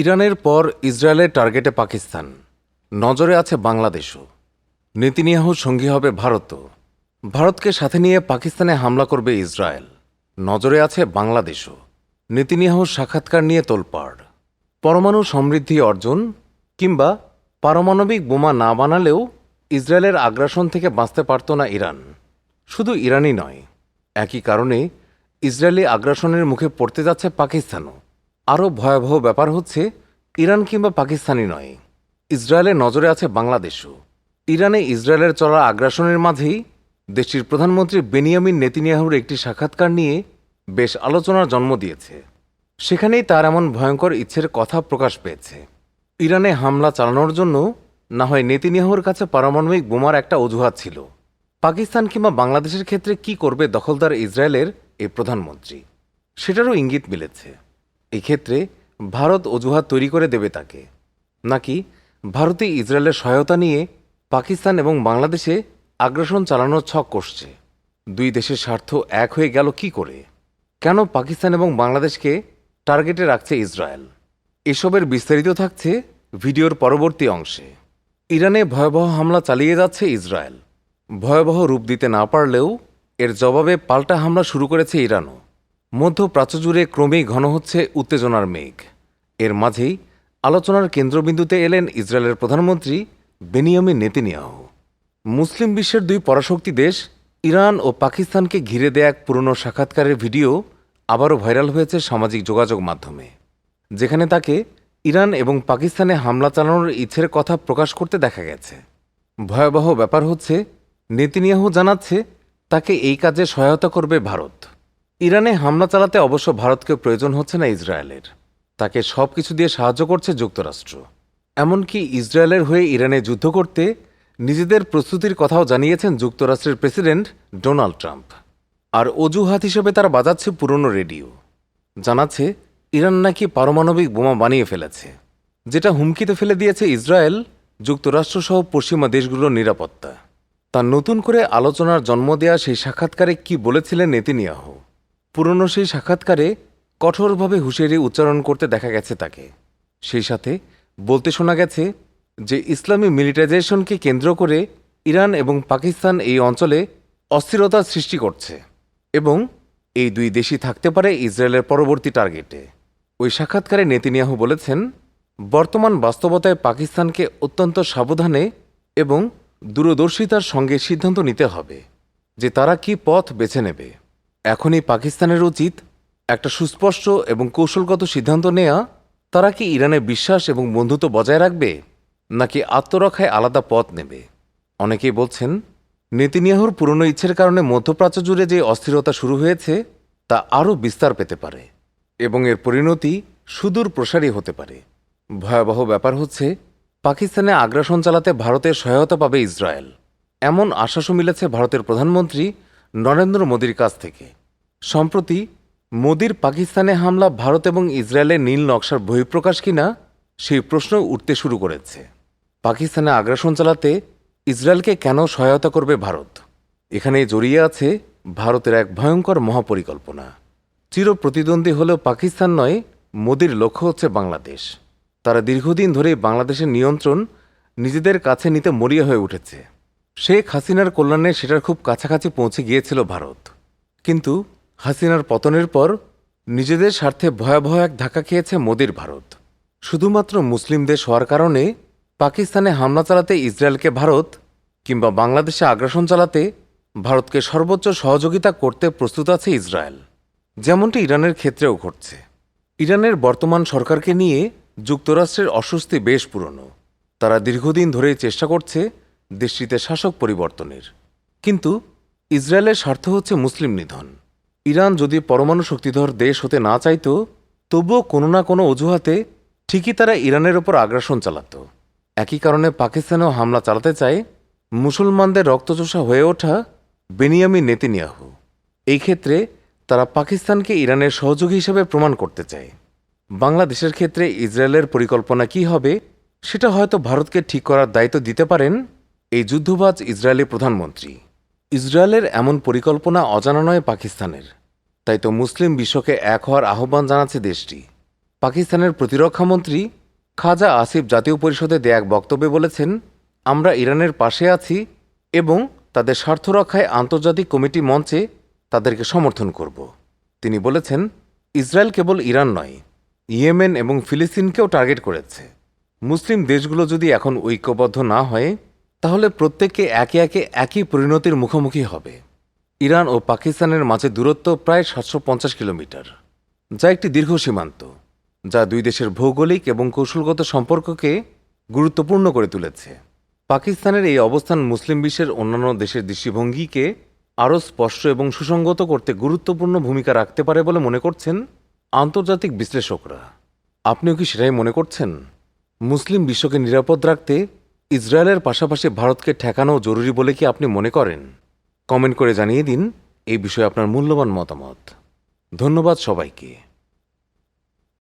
ইরানের পর ইসরায়েলের টার্গেটে পাকিস্তান। নজরে আছে বাংলাদেশও। নেতিনিয়াহুর সঙ্গী হবে ভারতও। ভারতকে সাথে নিয়ে পাকিস্তানে হামলা করবে ইসরায়েল। নজরে আছে বাংলাদেশও। নেতিনিয়াহুর সাক্ষাৎকার নিয়ে তোলপাড়। পরমাণু সমৃদ্ধি অর্জন কিংবা পারমাণবিক বোমা না বানালেও ইসরায়েলের আগ্রাসন থেকে বাঁচতে পারত না ইরান। শুধু ইরানই নয়, একই কারণে ইসরায়েলি আগ্রাসনের মুখে পড়তে যাচ্ছে পাকিস্তানও। আরও ভয়াবহ ব্যাপার হচ্ছে, ইরান কিংবা পাকিস্তানি নয়। ইসরায়েলের নজরে আছে বাংলাদেশও। ইরানে ইসরায়েলের চলা আগ্রাসনের মাঝেই দেশটির প্রধানমন্ত্রী বেনিয়ামিন নেতিনিয়াহুর একটি সাক্ষাৎকার নিয়ে বেশ আলোচনার জন্ম দিয়েছে। সেখানেই তার এমন ভয়ঙ্কর ইচ্ছের কথা প্রকাশ পেয়েছে। ইরানে হামলা চালানোর জন্য না হয় নেতিনিয়াহুর কাছে পারমাণবিক বোমার একটা অজুহাত ছিল। পাকিস্তান কিংবা বাংলাদেশের ক্ষেত্রে কি করবে দখলদার ইসরায়েলের এই প্রধানমন্ত্রী? সেটারও ইঙ্গিত মিলেছে। এই ক্ষেত্রে ভারত অজুহাত তৈরি করে দেবে তাকে। নাকি ভারতে ইসরায়েলের সহায়তা নিয়ে পাকিস্তান এবং বাংলাদেশে আগ্রাসন চালানোর ছক কষছে। দুই দেশের স্বার্থ এক হয়ে গেল কি করে? কেন পাকিস্তান এবং বাংলাদেশকে টার্গেটে রাখছে ইসরায়েল? এসবের বিস্তারিত থাকছে ভিডিওর পরবর্তী অংশে। ইরানে ভয়াবহ হামলা চালিয়ে যাচ্ছে ইসরায়েল। ভয়াবহ রূপ দিতে না পারলেও এর জবাবে পাল্টা হামলা শুরু করেছে ইরানও। মধ্যপ্রাচ্য জুড়ে ক্রমেই ঘন হচ্ছে উত্তেজনার মেঘ। এর মাঝেই আলোচনার কেন্দ্রবিন্দুতে এলেন ইসরায়েলের প্রধানমন্ত্রী বেনিয়ামিন নেতিনিয়াহু। মুসলিম বিশ্বের দুই পরাশক্তি দেশ, ইরান ও পাকিস্তানকে ঘিরে দেয়া এক পুরনো সাক্ষাৎকারের ভিডিও আবারও ভাইরাল হয়েছে সামাজিক যোগাযোগ মাধ্যমে, যেখানে তাকে ইরান এবং পাকিস্তানে হামলা চালানোর ইচ্ছের কথা প্রকাশ করতে দেখা গেছে। ভয়াবহ ব্যাপার হচ্ছে, নেতিনিয়াহু জানাচ্ছে, তাকে এই কাজে সহায়তা করবে ভারত। ইরানে হামলা চালাতে অবশ্য ভারতকে প্রয়োজন হচ্ছে না ইসরায়েলের। তাকে সব কিছু দিয়ে সাহায্য করছে যুক্তরাষ্ট্র। এমনকি ইসরায়েলের হয়ে ইরানে যুদ্ধ করতে নিজেদের প্রস্তুতির কথাও জানিয়েছেন যুক্তরাষ্ট্রের প্রেসিডেন্ট ডোনাল্ড ট্রাম্প। আর অজুহাত হিসেবে তারা বাজাচ্ছে পুরনো রেডিও। জানাচ্ছে, ইরান নাকি পারমাণবিক বোমা বানিয়ে ফেলেছে, যেটা হুমকিতে ফেলে দিয়েছে ইসরায়েল, যুক্তরাষ্ট্রসহ পশ্চিমা দেশগুলোর নিরাপত্তা। তার নতুন করে আলোচনার জন্ম দেয়া সেই সাক্ষাৎকারে কি বলেছিলেন নেতিনিয়াহু? পুরনো সেই সাক্ষাৎকারে কঠোরভাবে হুঁশিয়ারি উচ্চারণ করতে দেখা গেছে তাকে। সেই সাথে বলতে শোনা গেছে যে ইসলামী মিলিটাইজেশনকে কেন্দ্র করে ইরান এবং পাকিস্তান এই অঞ্চলে অস্থিরতা সৃষ্টি করছে এবং এই দুই দেশই থাকতে পারে ইসরায়েলের পরবর্তী টার্গেটে। ওই সাক্ষাৎকারে নেতিনিয়াহু বলেছেন, বর্তমান বাস্তবতায় পাকিস্তানকে অত্যন্ত সাবধানে এবং দূরদর্শিতার সঙ্গে সিদ্ধান্ত নিতে হবে যে তারা কি পথ বেছে নেবে। এখনই পাকিস্তানের উচিত একটা সুস্পষ্ট এবং কৌশলগত সিদ্ধান্ত নেয়া। তারা কি ইরানে বিশ্বাস এবং বন্ধুত্ব বজায় রাখবে, নাকি আত্মরক্ষায় আলাদা পথ নেবে? অনেকেই বলছেন, নেতিনিয়াহুর পুরনো ইচ্ছের কারণে মধ্যপ্রাচ্য জুড়ে যে অস্থিরতা শুরু হয়েছে, তা আরও বিস্তার পেতে পারে এবং এর পরিণতি সুদূর প্রসারী হতে পারে। ভয়াবহ ব্যাপার হচ্ছে, পাকিস্তানে আগ্রাসন চালাতে ভারতের সহায়তা পাবে ইসরায়েল। এমন আশ্বাসও মিলেছে ভারতের প্রধানমন্ত্রী নরেন্দ্র মোদীর কাছ থেকে। সম্প্রতি মোদীর পাকিস্তানে হামলা ভারত এবং ইসরায়েলের নীল নকশার বহিঃপ্রকাশ কিনা, সেই প্রশ্ন উঠতে শুরু করেছে। পাকিস্তানে আগ্রাসন চালাতে ইসরায়েলকে কেন সহায়তা করবে ভারত? এখানে জড়িয়ে আছে ভারতের এক ভয়ঙ্কর মহাপরিকল্পনা। চির প্রতিদ্বন্দ্বী হলেও পাকিস্তান নয়, মোদীর লক্ষ্য হচ্ছে বাংলাদেশ। তারা দীর্ঘদিন ধরেই বাংলাদেশের নিয়ন্ত্রণ নিজেদের কাছে নিতে মরিয়া হয়ে উঠেছে। শেখ হাসিনার কল্যাণে সেটার খুব কাছাকাছি পৌঁছে গিয়েছিল ভারত। কিন্তু হাসিনার পতনের পর নিজেদের স্বার্থে ভয়াবহ এক ধাক্কা খেয়েছে মোদীর ভারত। শুধুমাত্র মুসলিম দেশ হওয়ার কারণে পাকিস্তানে হামলা চালাতে ইসরায়েলকে ভারত কিংবা বাংলাদেশে আগ্রাসন চালাতে ভারতকে সর্বোচ্চ সহযোগিতা করতে প্রস্তুত আছে ইসরায়েল। যেমনটি ইরানের ক্ষেত্রেও ঘটছে। ইরানের বর্তমান সরকারকে নিয়ে যুক্তরাষ্ট্রের অস্বস্তি বেশ পুরনো। তারা দীর্ঘদিন ধরেই চেষ্টা করছে দেশটিতে শাসক পরিবর্তনের। কিন্তু ইসরায়েলের স্বার্থ হচ্ছে মুসলিম নিধন। ইরান যদি পরমাণু শক্তিধর দেশ হতে না চাইত, তবুও কোনো না কোনো অজুহাতে ঠিকই তারা ইরানের ওপর আগ্রাসন চালাত। একই কারণে পাকিস্তানেও হামলা চালাতে চায় মুসলমানদের রক্তচোষা হয়ে ওঠা বেনিয়ামি নেতিনিয়াহু। এই ক্ষেত্রে তারা পাকিস্তানকে ইরানের সহযোগী হিসেবে প্রমাণ করতে চায়। বাংলাদেশের ক্ষেত্রে ইসরায়েলের পরিকল্পনা কি হবে, সেটা হয়তো ভারতকে ঠিক করার দায়িত্ব দিতে পারেন এই যুদ্ধবাজ ইসরায়েলি প্রধানমন্ত্রী। ইসরায়েলের এমন পরিকল্পনা অজানা নয় পাকিস্তানের। তাই তো মুসলিম বিশ্বকে এক হওয়ার আহ্বান জানাচ্ছে দেশটি। পাকিস্তানের প্রতিরক্ষামন্ত্রী খাজা আসিফ জাতীয় পরিষদে দেয়া এক বক্তব্যে বলেছেন, আমরা ইরানের পাশে আছি এবং তাদের স্বার্থ রক্ষায় আন্তর্জাতিক কমিটি মঞ্চে তাদেরকে সমর্থন করব। তিনি বলেছেন, ইসরায়েল কেবল ইরান নয়, ইয়েমেন এবং ফিলিস্তিনকেও টার্গেট করেছে। মুসলিম দেশগুলো যদি এখন ঐক্যবদ্ধ না হয় তাহলে প্রত্যেককে একে একে একই পরিণতির মুখোমুখি হবে। ইরান ও পাকিস্তানের মাঝে দূরত্ব প্রায় সাতশো পঞ্চাশ কিলোমিটার, যা একটি দীর্ঘ সীমান্ত, যা দুই দেশের ভৌগোলিক এবং কৌশলগত সম্পর্ককে গুরুত্বপূর্ণ করে তুলেছে। পাকিস্তানের এই অবস্থান মুসলিম বিশ্বের অন্যান্য দেশের দৃষ্টিভঙ্গিকে আরও স্পষ্ট এবং সুসংগত করতে গুরুত্বপূর্ণ ভূমিকা রাখতে পারে বলে মনে করছেন আন্তর্জাতিক বিশ্লেষকরা। আপনিও কি সেটাই মনে করছেন? মুসলিম বিশ্বকে নিরাপদ রাখতে ইসরায়েলের পাশাপাশি ভারতকে ঠেকানো জরুরি বলে কি আপনি মনে করেন? কমেন্ট করে জানিয়ে দিন এই বিষয়ে আপনার মূল্যবান মতামত। ধন্যবাদ সবাইকে।